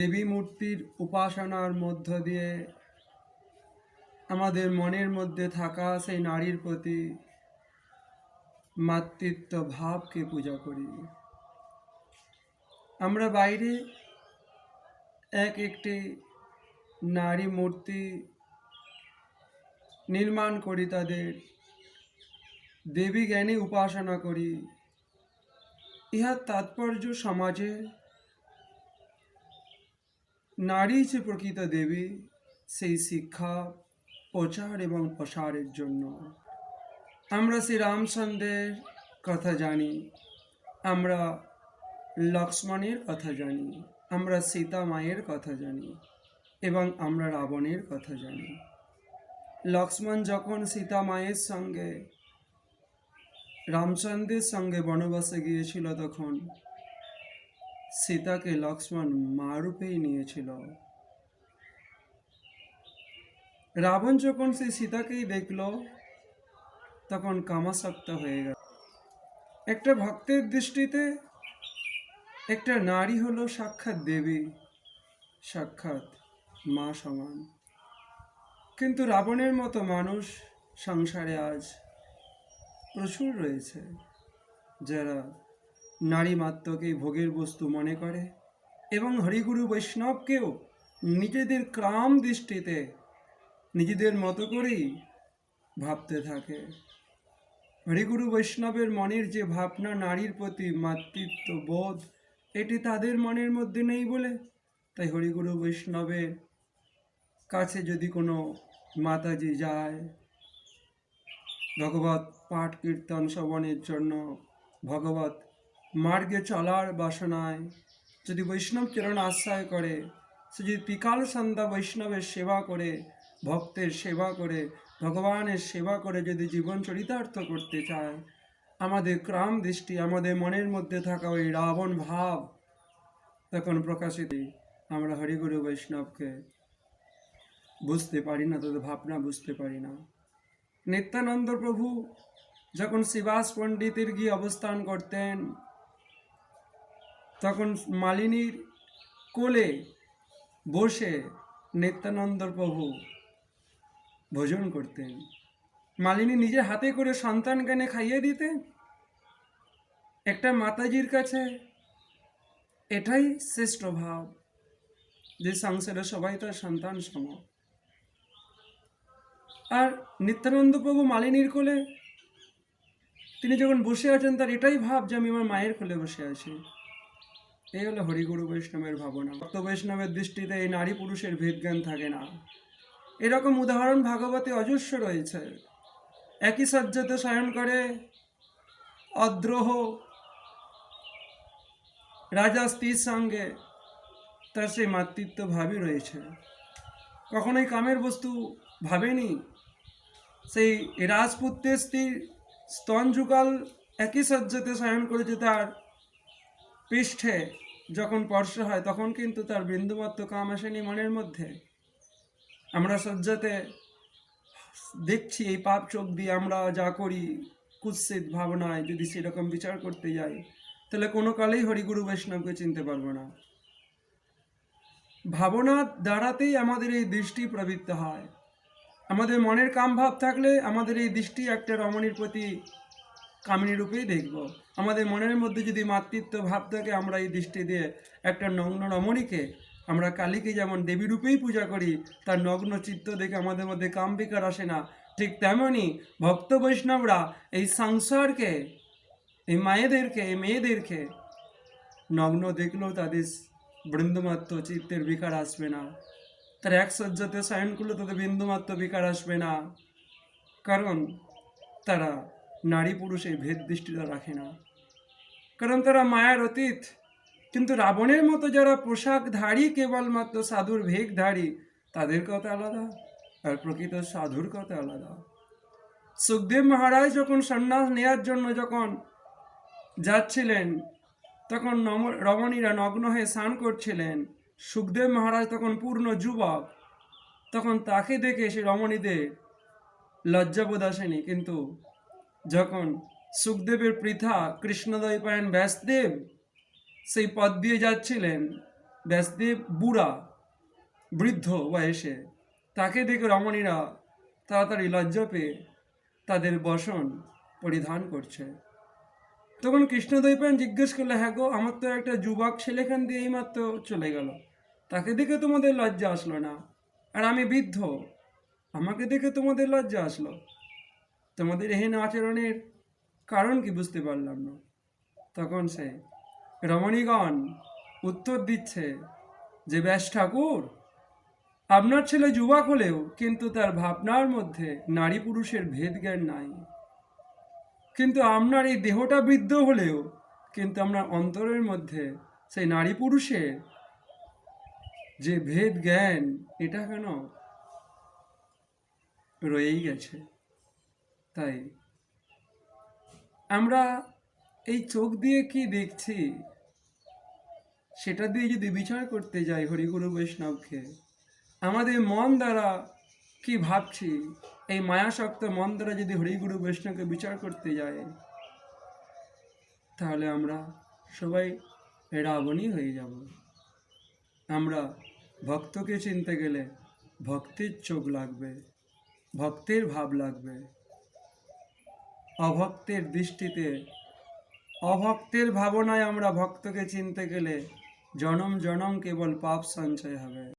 দেবী মূর্তির উপাসনার মধ্য দিয়ে আমাদের মনের মধ্যে থাকা সেই নারীর প্রতি মাতৃত্ব ভাবকে পূজা করি। আমরা বাইরে এক একটি নারী মূর্তি নির্মাণ করি, তাদের দেবী জ্ঞানে উপাসনা করি। ইহার তাৎপর্য সমাজে নারী যে প্রকৃত দেবী, সেই শিক্ষা, প্রচার এবং প্রসারের জন্য। আমরা শ্রী রামচন্দ্রের কথা জানি, আমরা লক্ষ্মণের কথা জানি, আমরা সীতা মায়ের কথা জানি, এবং আমরা রাবণের কথা জানি। লক্ষ্মণ যখন সীতা মায়ের সঙ্গে, রামচন্দ্রের সঙ্গে বনবাসে গিয়েছিল তখন সীতাকে লক্ষ্মণ মা রূপেই নিয়েছিল। রাবণ যখন সেই সীতাকেই দেখল, তখন কামাসক্ত হয়ে গেল। একটা ভক্তের দৃষ্টিতে একটা নারী হলো সাক্ষাৎ দেবী, সাক্ষাৎ মা সমান। কিন্তু রাবণের মতো মানুষ সংসারে আজ প্রচুর রয়েছে, যারা নারী মাত্রকেই ভোগের বস্তু মনে করে এবং হরিগুরু বৈষ্ণবকেও নিজেদের ক্রাম দৃষ্টিতে নিজেদের মতো করেই ভাবতে থাকে। হরিগুরু বৈষ্ণবের মনের যে ভাবনা নারীর প্রতি মাতৃত্ব বোধ, এটি তাদের মনের মধ্যে নেই বলে। তাই হরিগুরু বৈষ্ণবের কাছে যদি কোনো মাতাজি যায়, ভগবত পাঠ কীর্তন শ্রবণের জন্য ভগবত মার্গে চলার বাসনায়। যদি বৈষ্ণব চরণ আশ্রয় করে, সে যদি পিকাল সন্ধ্যা বৈষ্ণবের সেবা করে, ভক্তের সেবা করে, ভগবানের সেবা করে যদি জীবন চরিতার্থ করতে চায়, আমাদের ক্রাম দৃষ্টি আমাদের মনের মধ্যে থাকা ওই রাবণ ভাব তখন প্রকাশিত। আমরা হরিগুরু বৈষ্ণবকে বুঝতে পারি না, তাদের ভাবনা বুঝতে পারি না। নিত্যানন্দ প্রভু যখন শিবাস পণ্ডিতের গিয়ে অবস্থান করতেন তখন মালিনীর কোলে বসে নিত্যানন্দ প্রভু ভোজন করতেন। মালিনী নিজের হাতে করে সন্তান জ্ঞানে খাইয়ে দিতেন। একটা মাতাজির কাছে এটাই শ্রেষ্ঠ ভাব যে সংসারে সবাই তার সন্তান সম। আর নিত্যানন্দ প্রভু মালিনীর কোলে তিনি যখন বসে আছেন, তার এটাই ভাব যে আমি আমার মায়ের কোলে বসে আছি। এই হলো হরিগুরু বৈষ্ণবের ভাবনা। ভক্ত বৈষ্ণবের দৃষ্টিতে এই নারী পুরুষের ভেদজ্ঞান থাকে না। এরকম উদাহরণ ভাগবতে অজস্র রয়েছে। একই সজ্জাতে শয়ন করে, অদ্রোহ রাজা স্ত্রীর সঙ্গে তার সেই মাতৃত্ব ভাবই রয়েছে। কখনোই কামের বস্তু ভাবেনি। সেই রাজপুত্রের স্ত্রীর স্তন যুগল একই সজ্জাতে শয়ন করেছে তার পৃষ্ঠে যখন স্পর্শ হয়, তখন কিন্তু তার বিন্দুমাত্র কাম আসেনি মনের মধ্যে আমরা সজ্জাতে দেখছি, এই পাপ চোখ দিয়ে আমরা যা করি, কুৎসিত ভাবনায় যদি সেরকম বিচার করতে যাই, তাহলে কোনো কালেই হরিগুরু বৈষ্ণবকে চিনতে পারব না। ভাবনার দ্বারাতেই আমাদের এই দৃষ্টি প্রবৃত্ত হয়। আমাদের মনের কাম ভাব থাকলে আমাদের এই দৃষ্টি একটা রমণীর প্রতি কামিনী রূপেই দেখব। আমাদের মনের মধ্যে যদি মাতৃত্ব ভাব থাকে, আমরা এই দৃষ্টি দিয়ে একটা নগ্ন রমণীকে, আমরা কালীকে যেমন দেবী রূপেই পূজা করি, তার নগ্ন চিত্ত দেখে আমাদের মধ্যে কাম বিকার আসে না। ঠিক তেমনই ভক্ত বৈষ্ণবরা এই সংসারকে, এই মায়েদেরকে, এই মেয়েদেরকে নগ্ন দেখলেও তাদের বৃন্দমাত্র চিত্তের বিকার আসবে না। তার এক সজ্জাতে শয়ন করলে তাদের বিন্দুমাত্র বিকার আসবে না। কারণ তারা নারী পুরুষের ভেদ দৃষ্টিটা রাখে না। কারণ তারা মায়ার অতীত। কিন্তু রাবণের মতো যারা পোশাকধারী, কেবলমাত্র সাধুর ভেগধারী তাদের কথা আলাদা আর প্রকৃত সাধুর কথা আলাদা। সুখদেব মহারাজ যখন সন্ন্যাস নেওয়ার জন্য যখন যাচ্ছিলেন, তখন নম, রমণীরা নগ্ন হয়ে স্নান করছিলেন। সুখদেব মহারাজ তখন পূর্ণ যুবক। তখন তাকে দেখে সে রমণীদের লজ্জাবোধ আসেনি। কিন্তু যখন সুখদেবের পৃথা কৃষ্ণদয় পায়ন ব্যাসদেব, সেই পথ দিয়ে যাচ্ছিলেন ব্যাসদেব বুড়া বৃদ্ধ বয়সে। তাকে দেখে রমণীরা তাড়াতাড়ি লজ্জা পেয়ে তাদের বসন পরিধান করছে। তখন কৃষ্ণদ্বৈপায়ন জিজ্ঞেস করলে হ্যাঁ গো, আমার তো একটা যুবক ছেলেখান দিয়ে এইমাত্র চলে গেল। তাকে দেখে তোমাদের লজ্জা আসলো না। আর আমি বৃদ্ধ, আমাকে দেখে তোমাদের লজ্জা আসলো। তোমাদের এহেন আচরণের কারণ কি বুঝতে পারলাম না। তখন সে রমণীগণ উত্তর দিচ্ছে, যে ব্যাস ঠাকুর, আপনার ছেলে যুবক হলেও কিন্তু তার ভাবনার মধ্যে নারী পুরুষের ভেদ জ্ঞান নাই। কিন্তু আপনার এই দেহটা বৃদ্ধ হলেও কিন্তু আপনার অন্তরের মধ্যে সেই নারী পুরুষের যে ভেদ জ্ঞান এটা কেন রয়েই গেছে? তাই। আমরা এই চোখ দিয়ে কি দেখছি, সেটা দিয়ে যদি বিচার করতে যাই হরিগুরু বৈষ্ণবকে, আমাদের মন দ্বারা কি ভাবছি, এই মায়াসক্ত মন দ্বারা যদি হরিগুরু বৈষ্ণবকে বিচার করতে যাই, তাহলে আমরা সবাই রাবণই হয়ে যাব। আমরা ভক্তকে চিনতে গেলে ভক্তের চোখ লাগবে, ভক্তের ভাব লাগবে। অভক্তের দৃষ্টিতে। অভক্তের ভাবনায় আমরা ভক্তকে চিনতে গেলে জনম জনম কেবল পাপ সঞ্চয় হবে।